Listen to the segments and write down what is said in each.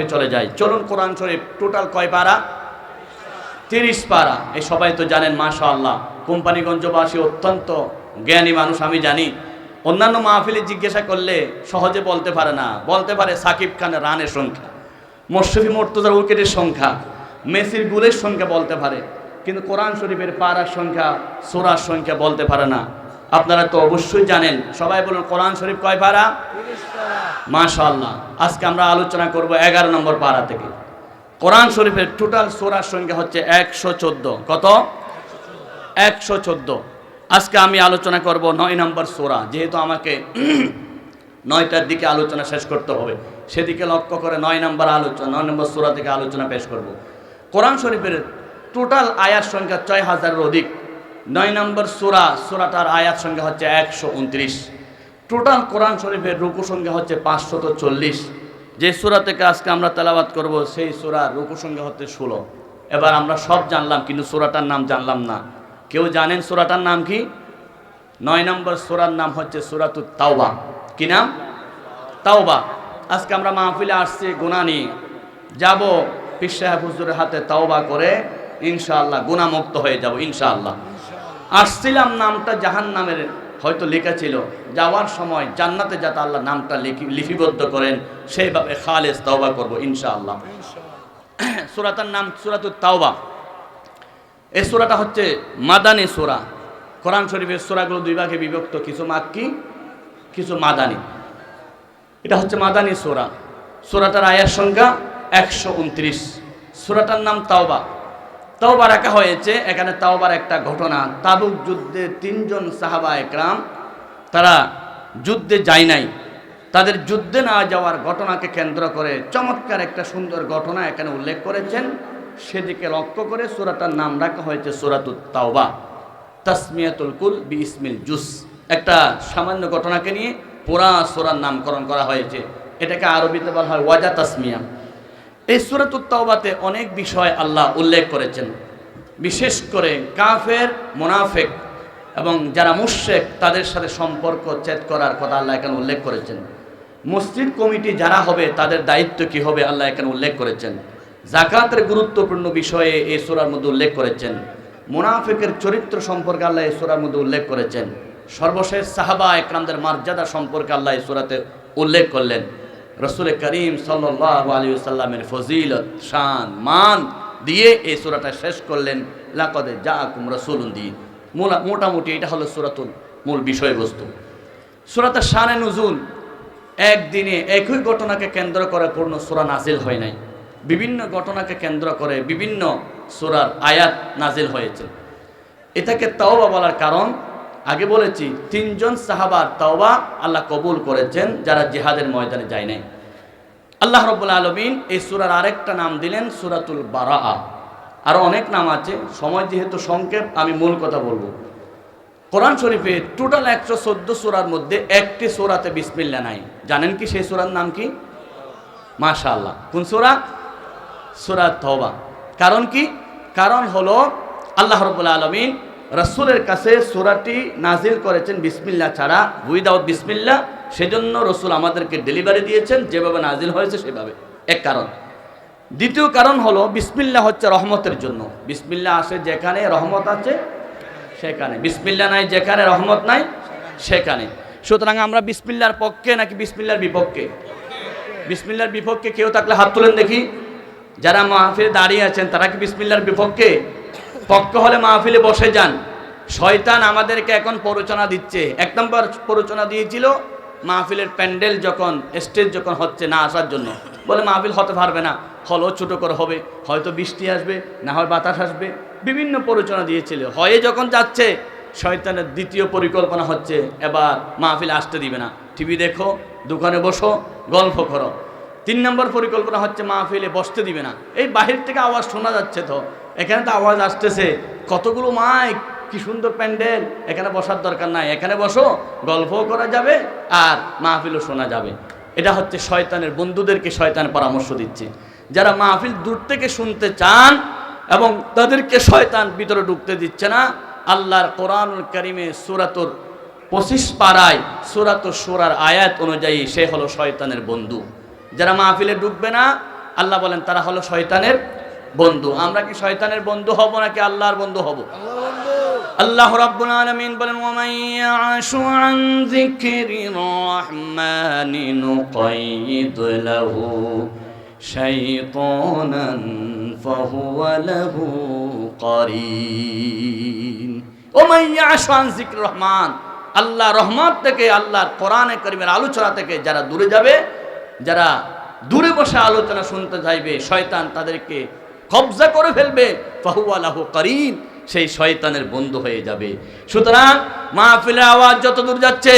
শরীফে চলে যাই। চলুন কোরআন শরীফ টোটাল কয় পারা? তিরিশ পারা। এই সবাই তো জানেন মাশা আল্লাহ কোম্পানিগঞ্জবাসী অত্যন্ত জ্ঞানী মানুষ, আমি জানি। অন্যান্য মাহফিলে জিজ্ঞাসা করলে সহজে বলতে পারে না। বলতে পারে সাকিব খানের রানের সংখ্যা মোশরফি মর্তজার উইকেটের সংখ্যা, মেসির গুলের সংখ্যা বলতে পারে। কিন্তু কোরআন শরীফের পাড়ার সংখ্যা, সোরার সংখ্যা বলতে পারে না। আপনারা তো অবশ্যই জানেন। সবাই বলুন, কোরআন শরীফ কয় পারা? মাশাআল্লাহ। আজকে আমরা আলোচনা করব এগারো নম্বর পাড়া থেকে। কোরআন শরীফের টোটাল সোরার সংখ্যা হচ্ছে একশো চোদ্দ। কত? একশো চোদ্দ। আজকে আমি আলোচনা করব নয় নম্বর সোরা। যেহেতু আমাকে নয়টার দিকে আলোচনা শেষ করতে হবে, সেদিকে লক্ষ্য করে নয় নম্বর আলোচনা, নয় নম্বর সোরা থেকে আলোচনা পেশ করব। কোরআন শরীফের টোটাল আয়ার সংখ্যা ছয় হাজারের অধিক। নয় নম্বর সোরা, সোরাটার আয়াত সংখ্যা হচ্ছে একশো উনত্রিশ। টোটাল কোরআন শরীফের রুকু সংখ্যা হচ্ছে পাঁচশত চল্লিশ। যে সুরা থেকে আজকে আমরা তেলাবাত করব, সেই সুরা রুকু সংখ্যা হচ্ছে ষোলো। এবার আমরা সব জানলাম, কিন্তু সুরাটার নাম জানলাম না। কেউ জানেন সুরাটার নাম কি? নয় নম্বর সুরার নাম হচ্ছে সুরাতু তাওবা। কি নাম? তাওবা। আজকে আমরা মাহফিলে আসছি গুণা নিয়ে। যাব পীর সাহেব হুজুরের হাতে তাওবা করে ইনশাআল্লাহ গুণামুক্ত হয়ে যাব ইনশাআল্লাহ। আসছিলাম নামটা জাহান নামের হয়তো লেখা ছিল, যাওয়ার সময় জান্নাতে যাতে আল্লাহ নামটা লিপিবদ্ধ করেন, সেইভাবে খালেজ তাওবা করব, ইনশাআল্লাহ। সুরাতার নাম সুরাতুত তাওবা। এই সুরাটা হচ্ছে মাদানী সুরা। কোরআন শরীফের সুরাগুলো দুই ভাগে বিভক্ত, কিছু মাক্কি, কিছু মাদানী। এটা হচ্ছে মাদানী সুরা। সুরাটার আয়ার সংখ্যা একশো উনত্রিশ। সুরাটার নাম তাওবা। তাওবা রাখা হয়েছে। এখানে তাওবার একটা ঘটনা। তাবুক যুদ্ধে তিনজন সাহাবা একরাম, তারা যুদ্ধে যায় নাই। তাদের যুদ্ধে না যাওয়ার ঘটনাকে কেন্দ্র করে চমৎকার একটা সুন্দর ঘটনা এখানে উল্লেখ করেছেন। সেদিকে লক্ষ্য করে সুরাটার নাম রাখা হয়েছে সুরাতুত তাওবা। তাসমিয়াতুল কুল বি ইসমিল জুস। একটা সামান্য ঘটনাকে নিয়ে পুরা সুরার নামকরণ করা হয়েছে। এটাকে আরবিতে বলা হয় ওয়াজা তাসমিয়া। এই সুরাতুত তাওবাতে অনেক বিষয় আল্লাহ উল্লেখ করেছেন। বিশেষ করে কাফের, মোনাফেক এবং যারা মুশেক তাদের সাথে সম্পর্ক চেত করার কথা আল্লাহ এখানে উল্লেখ করেছেন। মসজিদ কমিটি যারা হবে, তাদের দায়িত্ব কি হবে আল্লাহ এখানে উল্লেখ করেছেন। জাকাতের গুরুত্বপূর্ণ বিষয়ে এই সুরার মধ্যে উল্লেখ করেছেন। মোনাফেকের চরিত্র সম্পর্কে আল্লাহ এই সুরার মধ্যে উল্লেখ করেছেন। সর্বশেষ সাহাবা একরামদের মর্যাদা সম্পর্কে আল্লাহ এই সুরাতে উল্লেখ করলেন। রসুল করিম সাল্লাহ আলী সাল্লামের ফজিলত, শান, মান দিয়ে এই সুরাটা শেষ করলেন, লাকদে যা আকুম রসুল দিন মোটামুটি এটা হলো সুরাতুল মূল বিষয়বস্তু। সুরাতের শানে নজুল, একদিনে একই ঘটনাকে কেন্দ্র করে পূর্ণ সুরা নাজিল হয় নাই। বিভিন্ন ঘটনাকে কেন্দ্র করে বিভিন্ন সুরার আয়াত নাজিল হয়েছে। এটাকে তাওবা বলার কারণ আগে বলেছি, তিনজন সাহাবার তাওবা আল্লাহ কবুল করেছেন যারা জেহাদের ময়দানে যায় নাই। আল্লাহ রব্বুল আলমিন এই সুরার আরেকটা নাম দিলেন, সুরাতুল বারা আরও অনেক নাম আছে, সময় যেহেতু সংক্ষেপ, আমি মূল কথা বলব। কোরআন শরীফে টোটাল একশো চোদ্দ সুরার মধ্যে একটি সুরাতে বিসমিল্লা নাই। জানেন কি সেই সুরার নাম কি? মাশা আল্লাহ কোন সুরা? সুরা তওবা। কারণ কি? কারণ হলো আল্লাহ রব্বুল আলমিন রসুলের কাছে সুরাটি নাজিল করেছেন বিসমিল্লা ছাড়া উইদাউট বিসমিল্লা সেজন্য রসুল আমাদেরকে ডেলিভারি দিয়েছেন, যেভাবে নাজিল হয়েছে সেভাবে। এক কারণ। দ্বিতীয় কারণ হলো বিসমিল্লা হচ্ছে রহমতের জন্য। বিসমিল্লা আসে যেখানে রহমত আছে, সেখানে। বিসমিল্লা নাই যেখানে রহমত নাই, সেখানে। সুতরাং আমরা বিসমিল্লার পক্ষে নাকি বিসমিল্লার বিপক্ষে? বিসমিল্লার বিপক্ষে কেউ থাকলে হাত তুলেন দেখি। যারা মাহফিলে দাঁড়িয়ে আছেন, তারা কি বিসমিল্লার বিপক্ষে? পক্ষ হলে মাহফিলে বসে যান। শয়তান আমাদেরকে এখন প্ররোচনা দিচ্ছে। এক নম্বর প্ররোচনা দিয়েছিল মাহফিলের প্যান্ডেল যখন, স্টেজ যখন হচ্ছে না আসার জন্য। বলে মাহফিল হতে পারবে না, হলও ছোটো করে হবে, হয়তো বৃষ্টি আসবে, না হয় বাতাস আসবে। বিভিন্ন প্ররোচনা দিয়েছিল। হয়ে যখন যাচ্ছে, শয়তানের দ্বিতীয় পরিকল্পনা হচ্ছে, এবার মাহফিল আসতে দিবে না। টিভি দেখো, দোকানে বসো, গল্প করো। তিন নম্বর পরিকল্পনা হচ্ছে মাহফিলে বসতে দিবে না। এই বাহির থেকে আওয়াজ শোনা যাচ্ছে তো। এখানে তো আওয়াজ আসতেছে। কতগুলো মাইক? কি সুন্দর প্যান্ডেল। এখানে বসার দরকার নাই। এখানে বসো, গল্পও করা যাবে আর মাহফিলও শোনা যাবে। এটা হচ্ছে শয়তানের, বন্ধুদেরকে শয়তান পরামর্শ দিচ্ছে। যারা মাহফিল দূর থেকে শুনতে চান এবং তাদেরকে শয়তান ভিতরে ঢুকতে দিচ্ছে না, আল্লাহর কোরআনুল করিমে সুরাতুর পঁচিশ পাড়ায় সুরাতুর সুরার আয়াত অনুযায়ী সে হলো শয়তানের বন্ধু। যারা মাহফিলে ঢুকবে না, আল্লাহ বলেন, তারা হলো শয়তানের বন্ধু আমরা কি শয়তানের বন্ধু হব নাকি আল্লাহর বন্ধু হব? আল্লাহ রাব্বুল আলামিন বলেন ওয়ামান ইয়াশু আন যিকরির রাহমানি নুকাইয়িদ লাহু শাইতানান ফাহুয়া লাহু কারীন ওমান ইয়াশু আন যিকরির রহমান আল্লাহ রহমত থেকে আল্লাহর কোরআনে করিমের আলোচনা থেকে যারা দূরে যাবে যারা দূরে বসে আলোচনা শুনতে চাইবে শয়তান তাদেরকে কবজা করে ফেলবে ফাহুয়ালাহু করিন সেই শয়তানের বন্ধু হয়ে যাবে। সুতরাং মাহফিলের আওয়াজ যত দূর যাচ্ছে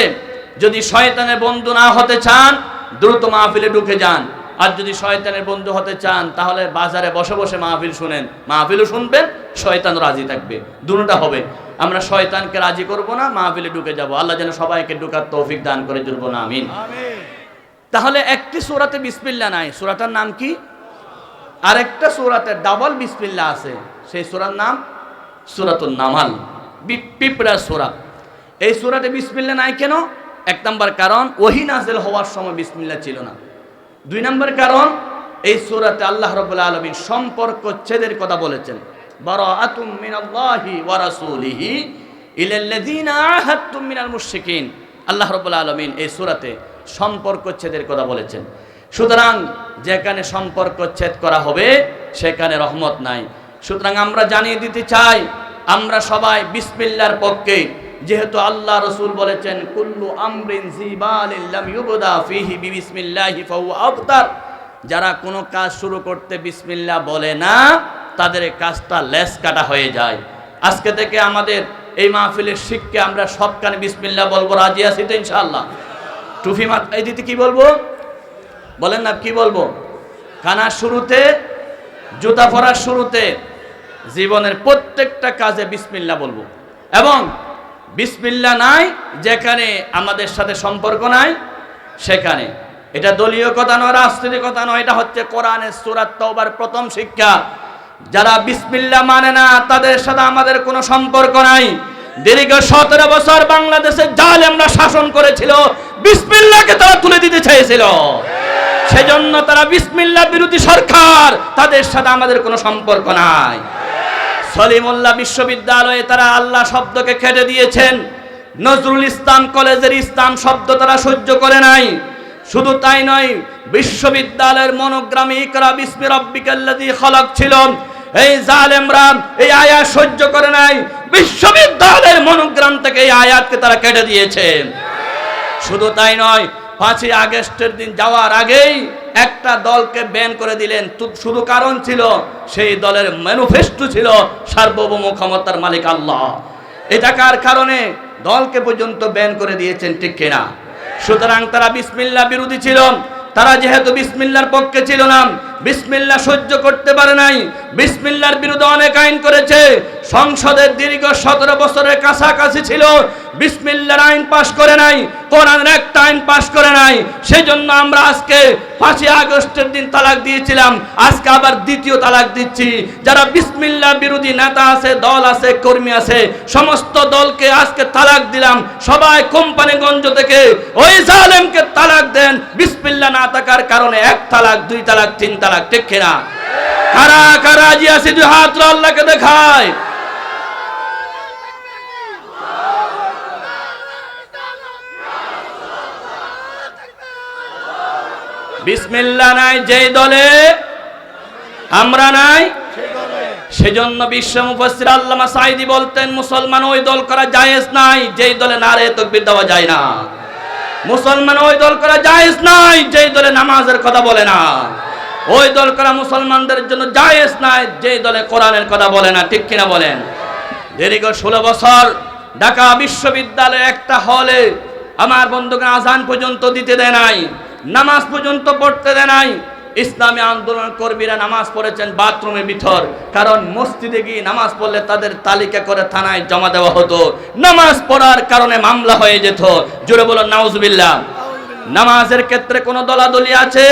যদি শয়তানের বন্ধু না হতে চান দ্রুত মাহফিলে ঢুকে যান। আর যদি শয়তানের বন্ধু হতে চান তাহলে বাজারে বসে বসে মাহফিল শুনেন। মাহফিলও শুনবেন শয়তান রাজি থাকবে। দুটোটা হবে। আমরা শয়তানকে রাজি করব না মাহফিলে ঢুকে যাব। আল্লাহ যেন সবাইকে ঢুকার তৌফিক দান করে জুড়বো না আমিন। তাহলে একটি সুরাতে বিসমিল্লাহ নাই। সূরাটার নাম কি? আরেকটা সূরাতে ডাবল বিসমিল্লাহ আছে। সেই সূরার নাম সূরাতুন নামাল। পিঁপড়ার সূরা। এই সূরাতে বিসমিল্লাহ নাই কেন? এক নম্বর কারণ, ওহি নাজেল হওয়ার সময় বিসমিল্লাহ ছিল না। দুই নম্বর কারণ, এই সূরাতে আল্লাহ রাব্বুল আলামিন সম্পর্ক ছেদের কথা বলেছেন। আল্লাহ রাব্বুল আলামিন এই সূরাতে সম্পর্ক ছেদের কথা বলেছেন। সুতরাং যেখানে সম্পর্ক ছেদ করা হবে, সেখানে রহমত নাই। সুতরাং আমরা জানিয়ে দিতে চাই, আমরা সবাই বিসমিল্লার পক্ষে, যেহেতু আল্লাহ রসুল বলেছেন, কুল্লু ফাহুয়া আবতার। যারা কোনো কাজ শুরু করতে বিসমিল্লাহ বলে না, তাদের কাজটা লেস কাটা হয়ে যায়। আজকে থেকে আমাদের এই মাহফিলের শিখকে আমরা সবখানে বিসমিল্লাহ বলব, রাজি আছি তো ইনশাআল্লাহ? টুফি মাথায় দিতে কি বলব? বলেন না, কি বলব? খানার শুরুতে, জুতা পরার শুরুতে জীবনের প্রত্যেকটা কাজে বিসমিল্লা বলব। এবং বিসমিল্লা নাই, যেখানে আমাদের সাথে সম্পর্ক নাই, সেখানে। এটা দলীয় কথা নয় রাজনৈতিক কথা নয়, এটা হচ্ছে কোরআনের সুরাত প্রথম শিক্ষা। যারা বিসমিল্লা মানে না, তাদের সাথে আমাদের কোনো সম্পর্ক নাই। দীর্ঘ সতেরো বছর বাংলাদেশে জালেমরা শাসন করেছিল বিসমিল্লাকে তারা তুলে দিতে চেয়েছিল। সেজন্য তারা বিসমিল্লা বিরোধী সরকার, তাদের সাথে আমাদের কোনো সম্পর্ক নাই। সলিমুল্লাহ বিশ্ববিদ্যালয়ে তারা আল্লাহ শব্দকে খেটে দিয়েছেন। নজরুল ইসলাম কলেজের ইসলাম শব্দ তারা সহ্য করে নাই। শুধু তাই নয়, বিশ্ববিদ্যালয়ের মনোগ্রামী ইকরা বিসমি রব্বিকাল্লাযী খলাক ছিল। এই জালেমরা এই আয়াত সহ্য করে নাই। বিশ্ববিদ্যালয়ের মনোগ্রাম থেকে এই আয়াতকে তারা কেটে দিয়েছে। শুধু তাই নয়, পাঁচই আগস্টের দিন যাওয়ার আগেই একটা দলকে ব্যান করে দিলেন। শুধু কারণ ছিল, সেই দলের ম্যানিফেস্টো ছিল সার্বভৌম ক্ষমতার মালিক আল্লাহ। এটাকার কারণে? দলকে পর্যন্ত ব্যান করে দিয়েছেন ঠিক কিনা? সুতরাং তারা বিসমিল্লা বিরোধী ছিল। তারা যেহেতু বিসমিল্লার পক্ষে ছিল না, বিসমিল্লা সহ্য করতে পারে নাই, বিসমিল্লার বিরুদ্ধে অনেক আইন করেছে সংসদের দীর্ঘ সতেরো বছরের কাছাকাছি ছিল। বিসমিল্লার আইন পাশ করে নাই কোরআনের একটা আইন পাশ করে নাই। সেই জন্য আমরা আজকে পাঁচই আগস্টের দিন তালাক দিয়েছিলাম। আজকে আবার দ্বিতীয় তালাক দিচ্ছি। যারা বিসমিল্লা বিরোধী নেতা আছে, দল আছে, কর্মী আছে, সমস্ত দলকে আজকে তালাক দিলাম। সবাই কোম্পানিগঞ্জ থেকে ওই জালেমকে তালাক দেন। বিসমিল্লা না থাকার কারণে এক তালাক, দুই তালাক, তিন তালাক, ঠিক কিনা? কারা কারা জি দুই হাত আল্লাহকে দেখায়। বিসমিল্লা নাই, যেই দলে আমরা নাই, সেজন্য বিশ্ব মুফাসসির আল্লামা সাইদি বলতেন, মুসলমান ওই দল করা জায়েজ নাই, যেই দলে নারে তাকবীর দেওয়া যায় না। মুসলমান ওই দল করা জায়েজ নাই, যেই দলে নামাজের কথা বলে না। ওই দল করা মুসলমানদের জন্য জায়েজ নাই, যেই দলে কোরআনের কথা বলে না, ঠিক কিনা বলেন? দীর্ঘ ষোলো বছর ঢাকা বিশ্ববিদ্যালয়ে একটা হলে আমার বন্ধুকে আজান পর্যন্ত দিতে দেয় নাই। নামাজ পর্যন্ত পড়তে দেয় নাই। ইসলামী আন্দোলন কর্মীরা নামাজ পড়েছেন বাথরুমের ভিতর কারণ মসজিদে গিয়ে নামাজ পড়লে তাদের তালিকা করে থানায় জমা দেওয়া হতো। নামাজ পড়ার কারণে মামলা হয়ে যেত। জোরে বলো নাউজুবিল্লাহ। নামাজের ক্ষেত্রে কোনো দলাদলি আছে?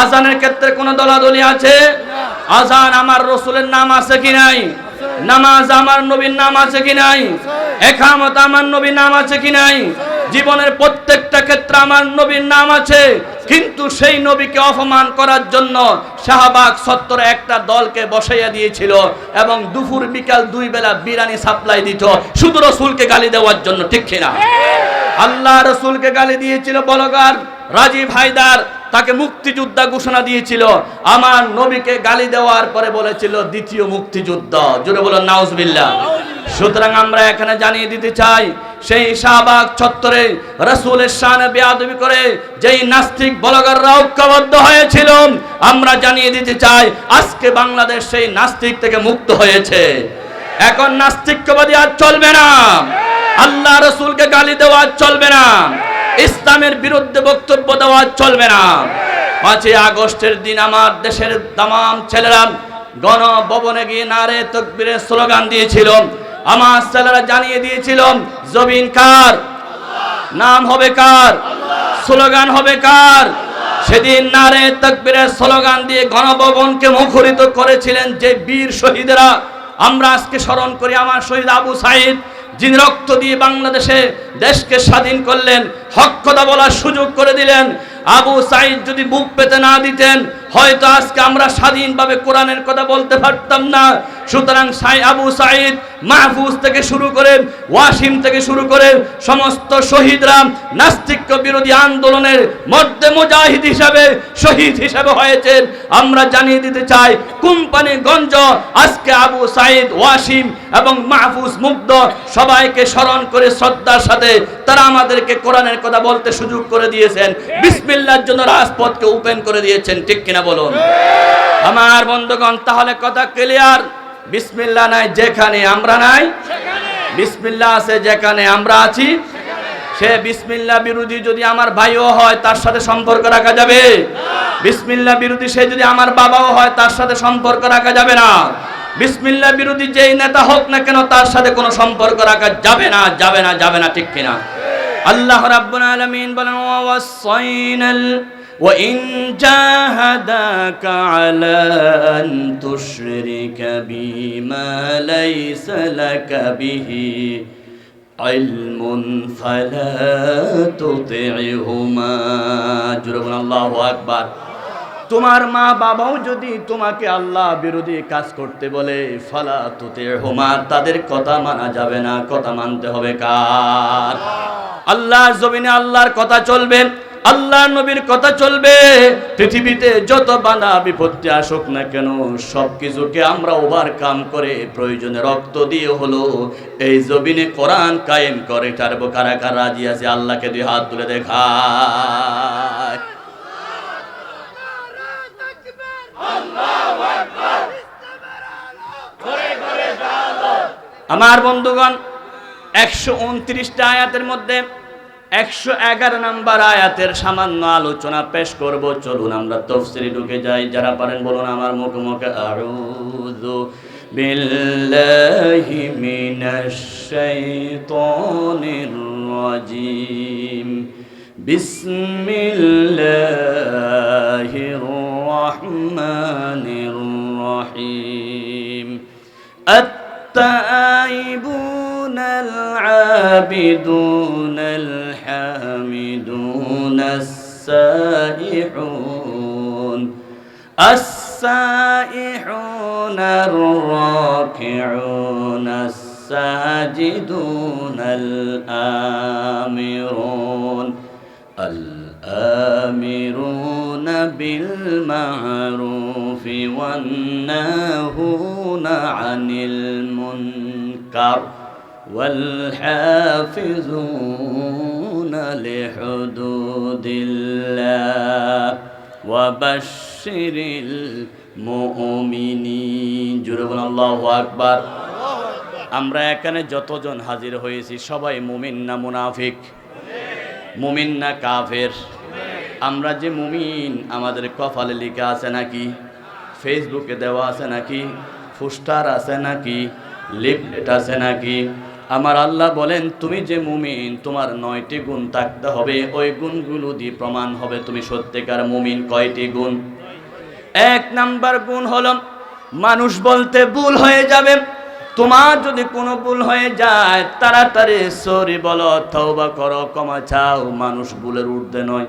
আজানের ক্ষেত্রে কোনো দলাদলি আছে? আজান আমার রসুলের নাম আছে কি নাই? নামাজ আমার নবীর নাম আছে কি নাই? একামত আমার নবীর নাম আছে কি নাই? জীবনের প্রত্যেকটা ক্ষেত্রে আমার নবীর নাম আছে। কিন্তু সেই নবীকে অপমান করার জন্য শাহবাগ সত্তরে একটা দলকে বসাইয়া দিয়েছিল এবং দুপুর, বিকাল দুই বেলা বিরানি সাপ্লাই দিত। শুধু রসুলকে গালি দেওয়ার জন্য, ঠিক কিনা? আল্লাহ রসুলকে গালি দিয়েছিল, বলগার রাজীব হায়দার তাকে মুক্তিযোদ্ধা ঘোষণা দিয়েছিল। আমার নবীকে গালি দেওয়ার পরে বলেছিল, দ্বিতীয় মুক্তিযুদ্ধ। জুড়ে বলো নাউজবিল্লাহ। সুতরাং আমরা এখানে জানিয়ে দিতে চাই, সেই শাহবাগ চত্বরে রসুলের শানে বেয়াদবি করে যেই নাস্তিক বলগাররা ঐক্যবদ্ধ হয়েছিল আমরা জানিয়ে দিতে চাই, আজকে বাংলাদেশ সেই নাস্তিক থেকে মুক্ত হয়েছে। এখন নাস্তিকবাদী আর চলবে না। আল্লাহ রসুলকে গালি দেওয়া চলবে না। ইসলামের বিরুদ্ধে বক্তব্য দেওয়া চলবে না। পাঁচই আগস্টের দিন আমার দেশের তামাম ছেলেরা গণভবনে গিয়ে নারে তকবীরের স্লোগান দিয়েছিল আমার ছেলেরা জানিয়ে দিয়েছিল জবিন কার? নাম হবে কার? স্লোগান হবে কার? সেদিন নারে তকবীরের স্লোগান দিয়ে গণভবনকে মুখরিত করেছিলেন যে বীর শহীদরা। আমরা আজকে স্মরণ করি আমার শহীদ আবু সাইদ, যিনি রক্ত দিয়ে বাংলাদেশে দেশকে স্বাধীন করলেন, হক কথা বলার সুযোগ করে দিলেন। আবু সাইদ যদি বুক পেতে না দিতেন, হয়তো আজকে আমরা স্বাধীনভাবে কোরআনের কথা বলতে পারতাম না। সুতরাং সাই আবু সাইদ মাহফুজ থেকে শুরু করে ওয়াসিম থেকে শুরু করে সমস্ত শহীদরা নাস্তিক্য বিরোধী আন্দোলনের মধ্যে মুজাহিদ হিসাবে শহীদ হিসাবে হয়েছেন। আমরা জানিয়ে দিতে চাই কোম্পানিগঞ্জ আজকে আবু সাইদ ওয়াসিম এবং মাহফুজ মুগ্ধ সবাইকে স্মরণ করে শ্রদ্ধার সাথে তারা আমাদেরকে কোরআনের কথা বলতে সুযোগ করে দিয়েছেন। বিসমিল্লার জন্য রাজপথকে ওপেন করে দিয়েছেন ঠিক কিনা বলুন? আমার বন্ধুগণ তাহলে কথা ক্লিয়ার বিসমিল্লা নাই, যেখানে আমরা নাই। বিসমিল্লা আছে, যেখানে আমরা আছি। সে বিসমিল্লা বিরোধী যদি আমার ভাইও হয়, তার সাথে সম্পর্ক রাখা যাবে? বিসমিল্লা বিরোধী সে যদি আমার বাবাও হয়, তার সাথে সম্পর্ক রাখা যাবে না। বিসমিল্লা বিরোধী যেই নেতা হোক না কেন, তার সাথে কোনো সম্পর্ক রাখা যাবে না যাবে না যাবে না, ঠিক কিনা? আল্লাহ রাব্বুল আলামিন বলেন ওয়াসাইনাল وإن جاهداك على أن تشرك بي ما ليس لك به علم فلا تطعهما جربنا الله أكبر তোমার মা বাবাও যদি তোমাকে আল্লাহ বিরোধী কাজ করতে বলে ফালা তুতে হোমা তাদের কথা মানা যাবে না কথা মানতে হবে কার আল্লাহর জমিনে আল্লাহর কথা চলবে আল্লাহ নবীর কথা চলবে। পৃথিবীতে যত বাধা, বিপত্তি আসুক না কেন, সব কিছুকে আমরা ওভারকাম করে প্রয়োজনে রক্ত দিয়ে হলো এই জমিনে কোরআন কায়েম করে। তার কারা কারা রাজি আছে? আল্লাহকে দুই হাত তুলে দেখায়। আমার বন্ধুগণ, একশো উনত্রিশটা আয়াতের মধ্যে একশো এগারো নাম্বার আয়াতের সামান্য আলোচনা পেশ করব চলুন আমরা তফসিলি ঢুকে যাই যারা পারেন বলুন আমার মুখে মুখে আউযু বিল্লাহি মিনাশ শাইতানির রাজিম বিসমিল্লাহির রহমানির রহিম التائبون العابدون الحامدون السائحون السائحون الراكعون الساجدون الآمرون الآمرون بالمعروف والناهون عن المنكر والحافظون لحدود الله وبشر المؤمنين جربنا الله أكبر আমরা এখানে যতজন হাজির হয়েছি সবাই মুমিন না মুনাফিক মুমিন না কাফের আমরা যে মুমিন আমাদের কপালে লিখা আছে নাকি ফেসবুকে দেওয়া আছে নাকি ফুস্টার আছে নাকি লিফলেট আছে নাকি আমার আল্লাহ বলেন, তুমি যে মুমিন, তোমার নয়টি গুণ থাকতে হবে। ওই গুণগুলো দিয়ে প্রমাণ হবে তুমি সত্যিকার মুমিন। কয়টি গুণ? এক নাম্বার গুণ হল, মানুষ বলতে ভুল হয়ে যাবে। তোমার যদি কোনো ভুল হয়ে যায়, তাড়াতাড়ি সরি বলো, তওবা করো, ক্ষমা চাও। মানুষ ভুলের ঊর্ধ্বে নয়।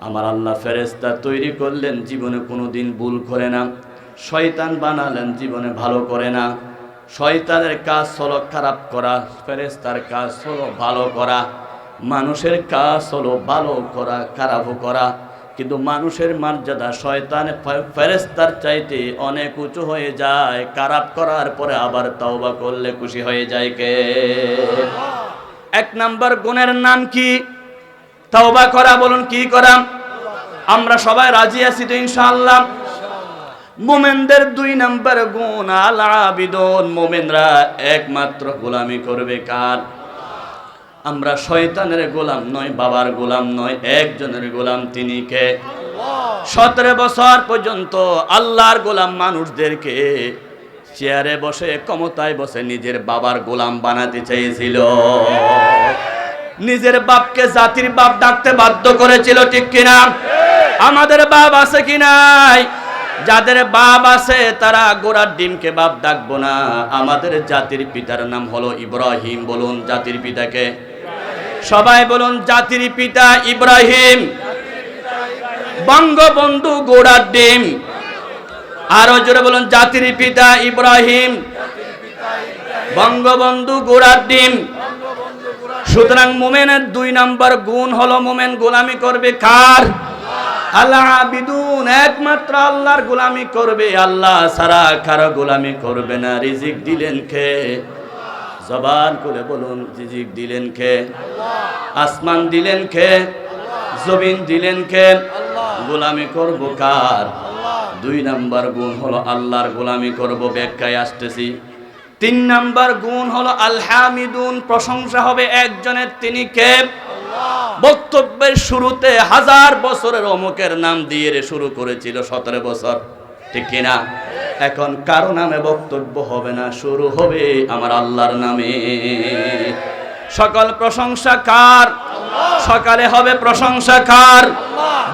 আমার আল্লাহ ফেরেস্তা তৈরি করলেন, জীবনে কোনো দিন ভুল করে না। শয়তান বানালেন, জীবনে ভালো করে না। শয়তানের কাজ হলো খারাপ করা ফেরেস্তার কাজ হলো ভালো করা, মানুষের কাজ হলো ভালো করা খারাপও করা। কিন্তু মানুষের মর্যাদা শয়তান ফেরেস্তার চাইতে অনেক উঁচু হয়ে যায়। খারাপ করার পরে আবার তওবা করলে খুশি হয়ে যায় কে? এক নাম্বার গুণের নাম কি? তওবা করা বলুন কি করা? আমরা সবাই রাজি আছি তো ইনশাআল্লাহ। মোমেনদের দুই নাম্বার গুণ, আল আবিদন, মোমেনরা একমাত্র গোলামি করবে কার? আমরা শয়তানের গোলাম নয়, বাবার গোলাম নয়, একজনের গোলাম তিনি কে? সতেরো বছর পর্যন্ত আল্লাহর গোলাম মানুষদেরকে চেয়ারে বসে, ক্ষমতায় বসে নিজের বাবার গোলাম বানাতে চেয়েছিল। নিজের বাপকে জাতির বাপ ডাকতে বাধ্য করেছিল, ঠিক কিনা? আমাদের বাপ আছে কি নাই? যাদের বাপ আছে, তারা গোড়ার ডিমকে বাপ ডাকবো না। আমাদের জাতির পিতার নাম হলো ইব্রাহিম। বলুন জাতির পিতাকে সবাই বলুন জাতির পিতা ইব্রাহিম। বঙ্গবন্ধু গোড়ার ডিম। আরও জোরে বলুন জাতির পিতা ইব্রাহিম। বঙ্গবন্ধু গোড়ার ডিম। সুতরাং মোমেনের দুই নাম্বার গুণ হলো মোমেন গোলামি করবে কার? আল্লাহ বিদুন একমাত্র আল্লাহর গোলামি করবে। আল্লাহ সারা কারও গোলামি করবে না। রিজিক দিলেন কে? জবান করে বলুন, রিজিক দিলেন কে? আসমান দিলেন কে? জমিন দিলেন কে? গোলামি করব কার? দুই নাম্বার গুণ হলো আল্লাহর গোলামি করব, ব্যাখ্যায় আসতেছি। তিন নাম্বার গুণ হলো আলহামিদুন, প্রশংসা হবে একজনের, তিনি কে? বক্তব্যের শুরুতে হাজার বছরের অমুকের নাম দিয়ে শুরু করেছিল সতেরো বছর। ঠিক কিনা? এখন কারও নামে বক্তব্য হবে না, শুরু হবে আমার আল্লাহর নামে। সকল প্রশংসা কার? সকালে হবে প্রশংসা কার?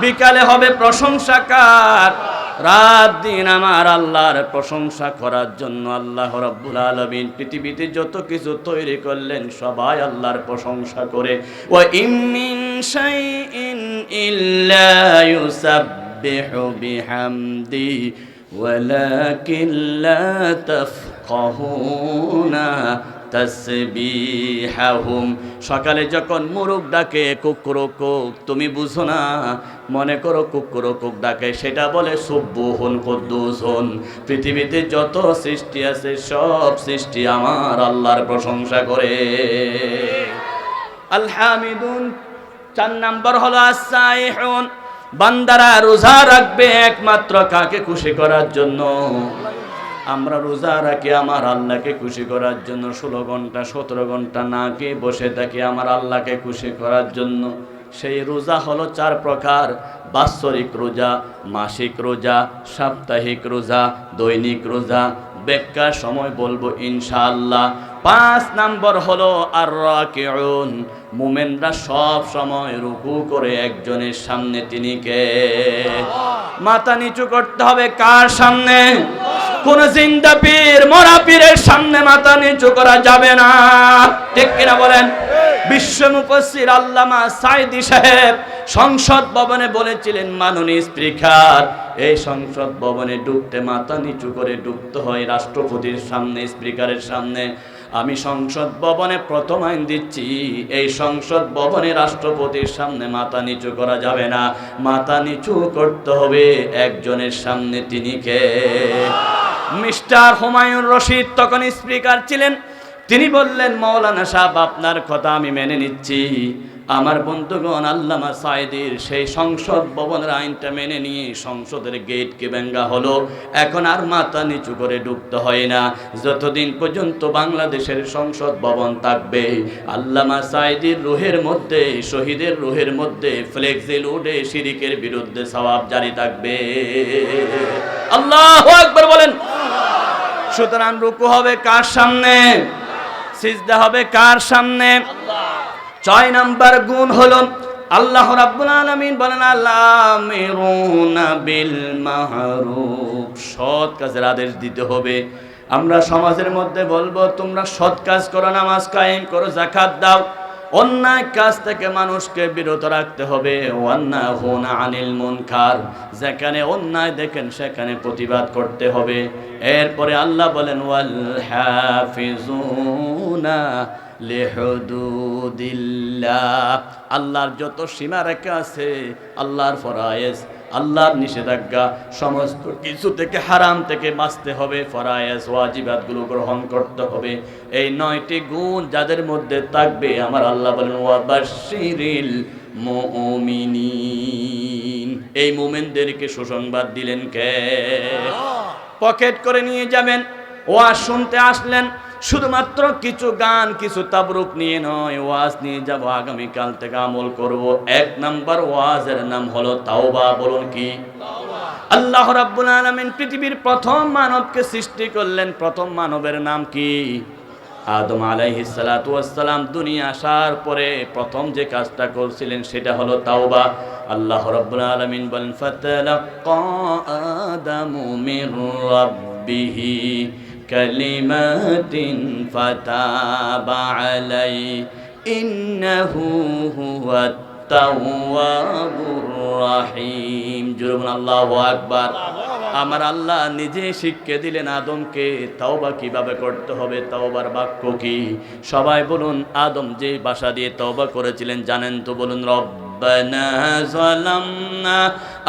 বিকালে হবে প্রশংসা কার? রাত দিন আমার আল্লাহর প্রশংসা করার জন্য আল্লাহ রাব্বুল আলামিন পৃথিবীতে যত কিছু তৈরি করলেন সবাই আল্লাহর প্রশংসা করে ও ইমিন শাইইন ইল্লা ইউসাব্বিহু বিহামদি ولكن لا تفقهون তাসবিহাহুম। সকালে যখন মুরুক ডাকে কুকুরো কুক তুমি বুঝো না, মনে করো কুকুরো কুক ডাকে, সেটা বলে সুব্বুহুন কুদ্দুসুন। পৃথিবীতে যত সৃষ্টি আছে, সব সৃষ্টি আমার আল্লাহর প্রশংসা করে। আলহামিদুন, চার নাম্বার হলো আসাইহুন বান্দারা রোজা রাখবে একমাত্র কাকে খুশি করার জন্য? আমরা রোজা রাখি আমার আল্লাহকে খুশি করার জন্য, ষোলো ঘণ্টা, সতেরো ঘণ্টা না কে বসে থাকি আমার আল্লাহকে খুশি করার জন্য। সেই রোজা হলো চার প্রকার, বাৎসরিক রোজা, মাসিক রোজা, সাপ্তাহিক রোজা, দৈনিক রোজা। ব্যাখ্যার সময় বলব ইনশাআল্লাহ। পাঁচ নম্বর হলো আর রাকিউন মুমেনরা সব সময় রুকু করে একজনের সামনে তিনি কে? মাথা নিচু করতে হবে কার সামনে? কোন জিন্দা পীর মরা পীরের সামনে মাথা নিচু করা যাবে না। ঠিক কিনা বলেন? বিশ্ব আল্লামা সাইদি সাহেব সংসদ ভবনে বলেছিলেন, মাননীয় স্পিকার, এই সংসদ ভবনে ডুবতে মাথা নিচু করে ডুবতে হয় রাষ্ট্রপতির সামনে, স্পিকারের সামনে। আমি সংসদ ভবনে প্রথম আইন দিচ্ছি, এই সংসদ ভবনে রাষ্ট্রপতির সামনে মাথা নিচু করা যাবে না। মাথা নিচু করতে হবে একজনের সামনে তিনি কে? মিস্টার হুমায়ুন রশিদ তখন স্পিকার ছিলেন। তিনি বললেন মৌলানা সাহেব, আপনার কথা আমি মেনে নিচ্ছি। আমার বন্ধুগণ আল্লামা সাইদির সেই সংসদ ভবনের আইনটা মেনে নিয়ে সংসদের গেটকে ব্যঙ্গা হলো। এখন আর মাথা নিচু করে ডুবতে হয় না। যতদিন পর্যন্ত বাংলাদেশের সংসদ ভবন থাকবে, আল্লামা সাইদির রুহের মধ্যে, শহীদের রুহের মধ্যে ফ্লেক্সিল উডে শিরিকের বিরুদ্ধে সওয়াব জারি থাকবে। আল্লাহ একবার বলেন সুতরাং রুকু হবে কার সামনে? সিজদা হবে কার সামনে? ছয় নাম্বার গুণ হলো আল্লাহ রাব্বুল আলামিন বলেন আল্লামিরুনা বিল মাহরুফ। সৎ কাজের আদেশ দিতে হবে। আমরা সমাজের মধ্যে বলব, তোমরা সৎ কাজ করো, নামাজ কায়েম করো জাকাত দাও। অন্যায় কাজ থেকে মানুষকে বিরত রাখতে হবে। অন্যায় হুন আনিল মুনকার। যেখানে অন্যায় দেখেন, সেখানে প্রতিবাদ করতে হবে। এরপরে আল্লাহ বলেন ওয়াল হ্যাফিজুনা লিহুদুদিল্লাহ। আল্লাহর যত সীমা রেখা আছে, আল্লাহর ফরায়েজ। আল্লাহর নিষেধাজ্ঞা সমস্ত কিছু থেকে হারাম থেকে বাঁচতে হবে ফরায়েজ ওয়াজিবাতগুলো গ্রহণ করতে হবে। এই নয়টি গুণ যাদের মধ্যে থাকবে আমার আল্লাহ বলেন ওয়াবাশিরিল মুমিনিন। এই মুমিনদেরকে সুসংবাদ দিলেন কে? পকেট করে নিয়ে যাবেন। ওয়াজ শুনতে আসলেন শুধুমাত্র কিছু গান কিছু তাবরুক নিয়ে নয় ওয়াজ নিয়ে যাব আগামীকাল থেকে আমল করব। এক নাম্বার ওয়াজের নাম হলো তাওবা বলুন কি? আল্লাহ রাব্বুল আলামিন পৃথিবীর প্রথম মানবকে সৃষ্টি করলেন। প্রথম মানবের নাম কি? আদম আলাইহিস সালাতু ওয়াসসালাম দুনিয়া আসার পরে প্রথম যে কাজটা করছিলেন সেটা হলো তাওবা। আল্লাহ রাব্বুল আলামিন বলেন ফাতালাক্কা আদামু মির রাব্বিহি। কালিমাতিন ফাতাবা আলাই ইন্নাহু হুয়াত তাওয়াবুর রাহিম জুরুন আল্লাহু আকবার আমার আল্লাহ নিজে শিক্ষা দিলেন আদমকে, তাওবা কীভাবে করতে হবে, তাওবার বাক্য কি? সবাই বলুন, আদম যে ভাষা দিয়ে তওবা করেছিলেন, জানেন তো বলুন রব্বানা যালামনা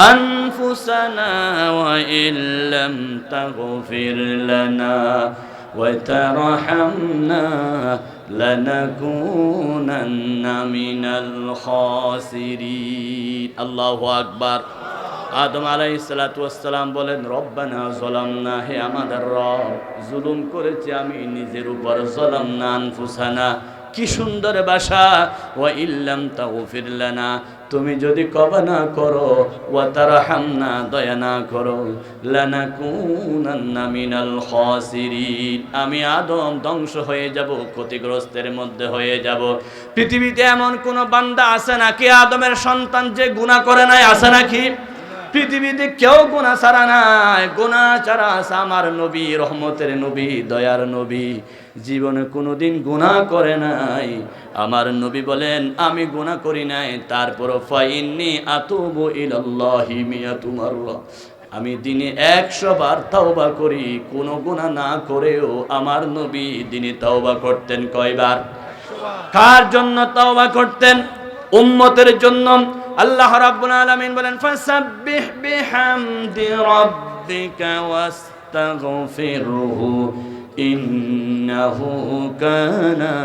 আনফুসানা ওয়া ইল্লাম তাগফির লানা وترحمنا لنكونن من الخاسرين الله أكبر আদম আলাই সালাতাম বলেন রব্বানা জলাম না হে আমাদের রব জুলুম করেছি আমি নিজের উপর জলাম না আনফুসানা কি সুন্দর বাসা ও ইল্লাম তাও ফিরলানা তুমি যদি কবা না করো ও তারা হামনা দয়া না করো, লানাকুনান্না মিনাল খাসিরিন। আমি আদম ধ্বংস হয়ে যাব, ক্ষতিগ্রস্তের মধ্যে হয়ে যাব। পৃথিবীতে এমন কোন বান্দা আছে নাকি আদমের সন্তান যে গুনাহ করে নাই আছে নাকি পৃথিবীতে কেউ গুণা ছাড়া নাই। গুণা ছাড়া আছে আমার নবী, রহমতের নবী, দয়ার নবী। জীবনে কোনোদিন গুণা করে নাই। আমার নবী বলেন, আমি গুণা করি নাই। তারপরও ফাইন্নি আতুবু ইলাল্লাহি মিয়াতুমার আমি দিনে একশো বার তাওবা করি। কোনো গুণা না করেও আমার নবী দিনে তাওবা করতেন কয়বার? কার জন্য তাওবা করতেন? উম্মতের জন্য। আল্লাহ রাব্বুল আলামিন বলেন, ফাসাব্বিহ বিহামদি রাব্বিকা ওয়াস্তাগফিরহু। ইন্নাহু কানা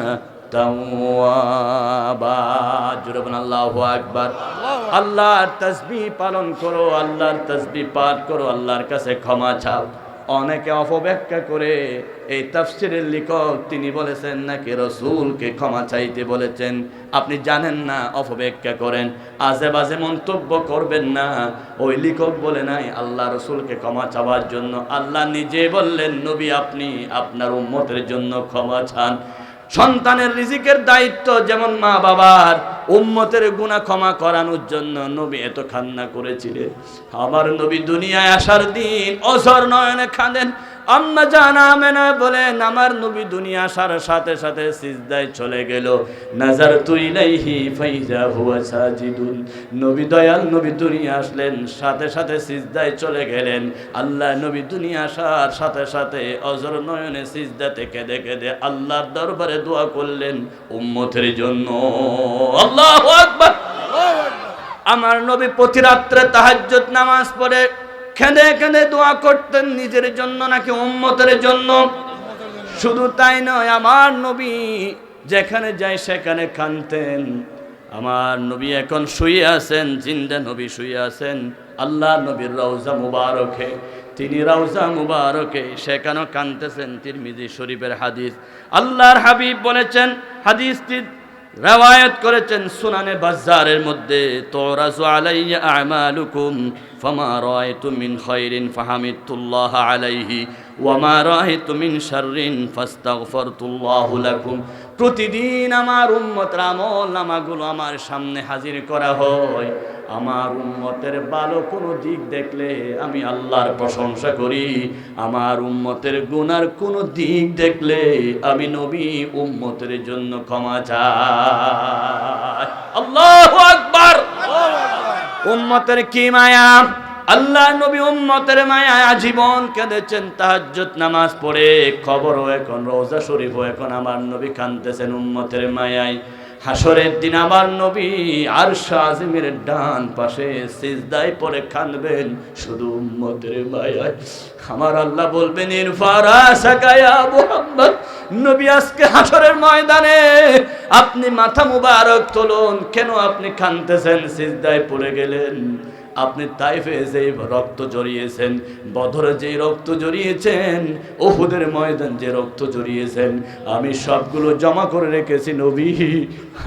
আল্লাহর তাসবিহ পালন করো আল্লাহর তাসবিহ পাঠ করো আল্লাহর কাছে ক্ষমা চাও। অনেকে অপব্যাখ্যা করে এই তাফসিরের লেখক তিনি বলেছেন নাকি রসুলকে ক্ষমা চাইতে বলেছেন। আপনি জানেন না, অপব্যাখ্যা করেন। আজে বাজে মন্তব্য করবেন না। ওই লেখক বলে নাই, আল্লাহ রসুলকে ক্ষমা চাওয়ার জন্য। আল্লাহ নিজে বললেন, নবী, আপনি আপনার উম্মতের জন্য ক্ষমা চান। সন্তানের রিজিকের দায়িত্ব যেমন মা বাবার, উম্মতের গুণা ক্ষমা করানোর জন্য নবী এত খান্না করেছিলেন। আমার নবী দুনিয়ায় আসার দিন অসর নয়নে খাঁদেন আম্মা জানা মেনা বলেন আমার নবী দুনিয়া আসার সাথে সাথে সিজদায় চলে গেল। নাজার তুইলাইহি ফাইজা হুয়া সাজিদুন। নবী দয়াল নবী দুনিয়া আসলেন সাথে সাথে সিজদায় চলে গেলেন। আল্লাহ নবী দুনিয়া আসার সাথে সাথে অজর নয়নে সিজদাতে কেঁদে কেঁদে আল্লাহর দরবারে দোয়া করলেন উম্মতের জন্য। আল্লাহু আকবার। আমার নবী প্রতি রাত্রে তাহাজ্জুদ নামাজ পড়ে। খেঁদে খেঁদে দোয়া করতেন নিজের জন্য নাকি উম্মতের জন্য? শুধু তাই নয়, আমার নবী যেখানে যায় সেখানে কানতেন আমার নবী এখন শুয়ে আছেন, জিন্দা নবী শুয়ে আছেন। আল্লাহ নবীর রওজা মুবারকে, তিনি রওজা মুবারকে সেখানেও কানতেছেন তিরমিজি শরীফের হাদিস। আল্লাহর হাবিব বলেছেন হাদিসটি রেওয়ায়ত করেছেন সুনানে বাজারের মধ্যে তোরাজু আলাইয়া আমালুকুম ফামা রায়তু মিন খায়রিন ফাহামিদুল্লাহ আলাইহি ওয়ামা রায়তু মিন শাররিন ফাস্তাগফারতুল্লাহু লাকুম। প্রতিদিন আমার উম্মতের আমল নামাগুলো আমার সামনে হাজির করা হয়। আমার উম্মতের ভালো কোনো দিক দেখলে আমি আল্লাহর প্রশংসা করি। আমার উম্মতের গুনার কোনো দিক দেখলে আমি নবী উম্মতের জন্য ক্ষমা চাই। আল্লাহ আকবার। উম্মতের কি মায়া? আল্লাহ নবী উম্মতের মায়া আজীবন কেঁদেছেন, তাহাজ্জুদ নামাজ পড়ে খবর খবরও এখন, রোজা শরীফ শরীফও এখন আমার নবী কানতেছেন উম্মতের মায়ায়। হাসরের দিন আমার নবী আর আজমের ডান পাশে সিজদায় পরে কানবেন শুধু উম্মতের মায়ায়। আমার আল্লাহ বলবেন নবী আজকে হাসরের ময়দানে আপনি মাথা মুবারক তুলুন, কেন আপনি কানতেছেন সিজদায় পড়ে গেলেন? আপনি তাইফে যে রক্ত জড়িয়েছেন, বদরে যে রক্ত জড়িয়েছেন ওহুদের ময়দান যে রক্ত জড়িয়েছেন, আমি সবগুলো জমা করে রেখেছি নবী,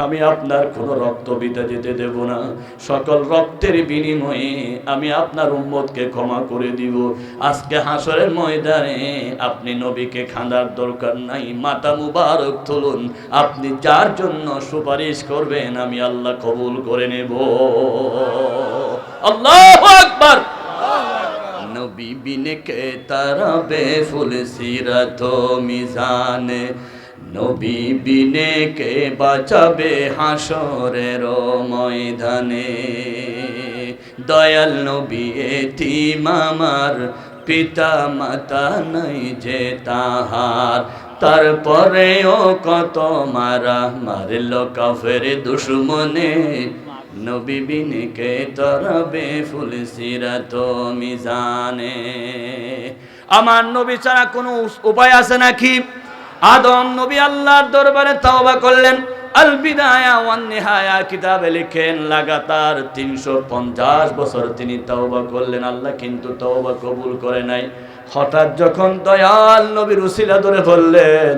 আমি আপনার কোনো রক্ত বিতে যেতে দেব না। সকল রক্তের বিনিময়ে আমি আপনার উম্মতকে ক্ষমা করে দিব। আজকে হাসরের ময়দানে আপনি নবীকে খাঁদার দরকার নাই, মাতা মুবারক তুলুন। আপনি যার জন্য সুপারিশ করবেন, আমি আল্লাহ কবুল করে নেব। আল্লাহু আকবার। নবী বিনে কে তারা বেফুল সিরাত মিজানে, নবী বিনে কে বাঁচাবে হাসরের ময়দানে। দয়াল নবী এতিম আমার, পিতা মাতা নাই যে তাহার। তারপরেও কত মারা মারল কাফের দুশ্মনে। নবী বিনকে তরবে ফুল সিরাত মিজানে। আমার নবী ছাড়া কোনো উপায় আছে নাকি? আদম নবী আল্লাহর দরবারে তওবা করলেন। আল বিদায়া ওয়ান নিহায়া কিতাবে লিখেন, লাগাতার তিনশো পঞ্চাশ বছর তিনি তওবা করলেন। আল্লাহ কিন্তু তওবা কবুল করে নাই। হঠাৎ যখন দয়াল নবীর উসিলা ধরে বললেন,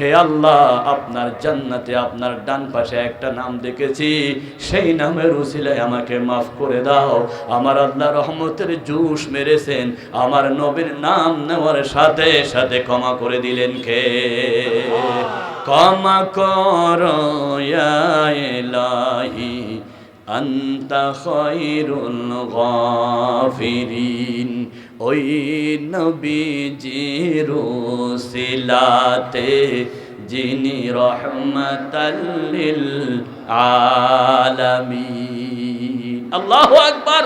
হে আল্লাহ, আপনার জান্নাতে আপনার ডান পাশে একটা নাম দেখেছি, সেই নামের উসিলায় আমাকে মাফ করে দাও। আমার আল্লাহ রহমতের জুস মেরেছেন, আমার নবীর নাম নেওয়ার সাথে সাথে ক্ষমা করে দিলেন কে? ক্ষমা কর আন্তা খৈরুল গাফিরিন। ওই নবীজির সিলাতে যিনি রহমতাল্লিল আলামিন। আল্লাহ আকবার।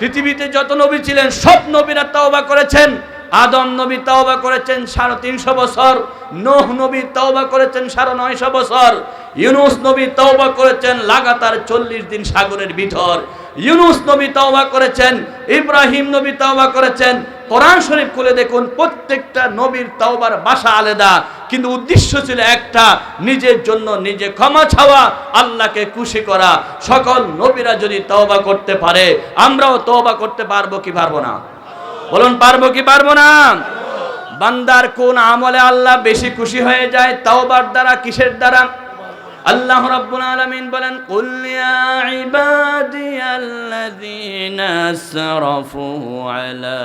পৃথিবীতে যত নবী ছিলেন, সব নবীরা তওবা করেছেন। আদম নবী তওবা করেছেন সাড়ে তিনশো বছর। নোহ নবী তওবা করেছেন সাড়ে নয়শো বছর। ইউনুস নবী তওবা করেছেন লাগাতার চল্লিশ দিন সাগরের ভিতর। ইউনুস নবী তাওবা করেছেন, ইব্রাহিম নবী তাওবা করেছেন। কোরআন শরীফ খুলে দেখুন, প্রত্যেকটা নবীর তাওবার বাসা আলাদা, কিন্তু উদ্দেশ্য ছিল একটা, নিজের জন্য নিজে ক্ষমা চাওয়া, আল্লাহকে খুশি করা। সকল নবীরা যদি তওবা করতে পারে, আমরাও তওবা করতে পারব কি পারব না? বলুন, পারব কি পারব না? বান্দার কোন আমলে আল্লাহ বেশি খুশি হয়ে যায়, তাওবার দ্বারা, কিসের দ্বারা? আল্লাহ রাব্বুল আলামিন বলেন, কুল ইয়া ইবাদিয়াল্লাযীনা আসরাফু আলা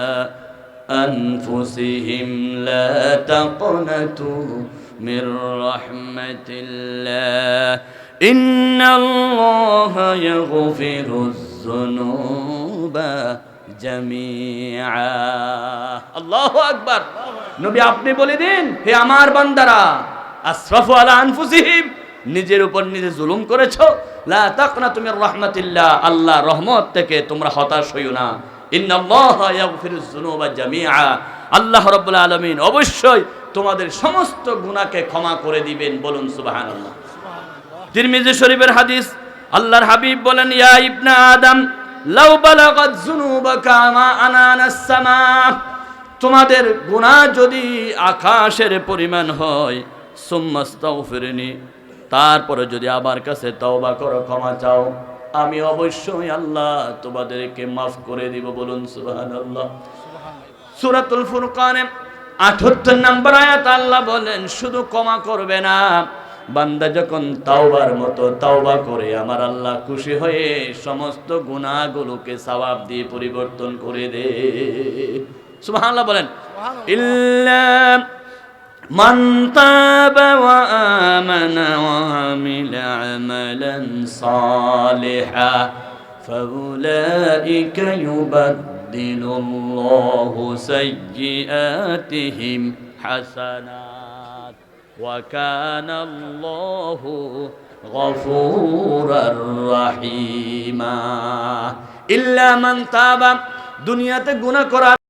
আনফুসিহিম লা তাকনাতু মির রাহমাতিল্লাহ। ইন্নাল্লাহা ইয়াগফিরুয যুনুবা জামিআ। আল্লাহু আকবার। নবী, আপনি বলে দিন, হে আমার বান্দারা, আশরাফু আলা আনফুসিহিম নিজের উপর নিজে জুলুম করেছ? লা তাকনা তুমি রহমাতিল্লাহ আল্লাহ রহমত থেকে তোমরা হতাশ হইও না। আল্লাহ রাব্বুল আলামিন অবশ্যই তোমাদের সমস্ত গুনাহকে ক্ষমা করে দিবেন বলুন সুবহানাল্লাহ। তিরমিজি শরীফের হাদিস আল্লাহর হাবিব বলেন ইয়া ইবনা আদম লাউ বালাগাত যুনুবাকা মা আনানাস সামা। তোমাদের গুনাহ যদি আকাশের পরিমাণ হয় সুম্মাস্তাগফিরনি তারপরে যদি আমার কাছে তওবা করো ক্ষমা চাও আমি অবশ্যই আল্লাহ তোমাদেরকে মাফ করে দিব বলুন সুবহানাল্লাহ। সূরাতুল ফুরকানে 78 নম্বর আয়াত আল্লাহ বলেন শুধু ক্ষমা করবে না বান্দা যখন তাওবার মতো তাওবা করে আমার আল্লাহ খুশি হয়ে সমস্ত গুনাহগুলোকে সওয়াব দিয়ে পরিবর্তন করে দে। সুবহানাল্লাহ বলেন ইল্লা মান তাবা ওয়া আমানা ওয়া আমিলা আমালান সালিহা فأولئك يبدل الله سيئاتهم حسنات وكان الله غفورا رحيما إلا من تاب দুনিয়াতে গুনাহ করার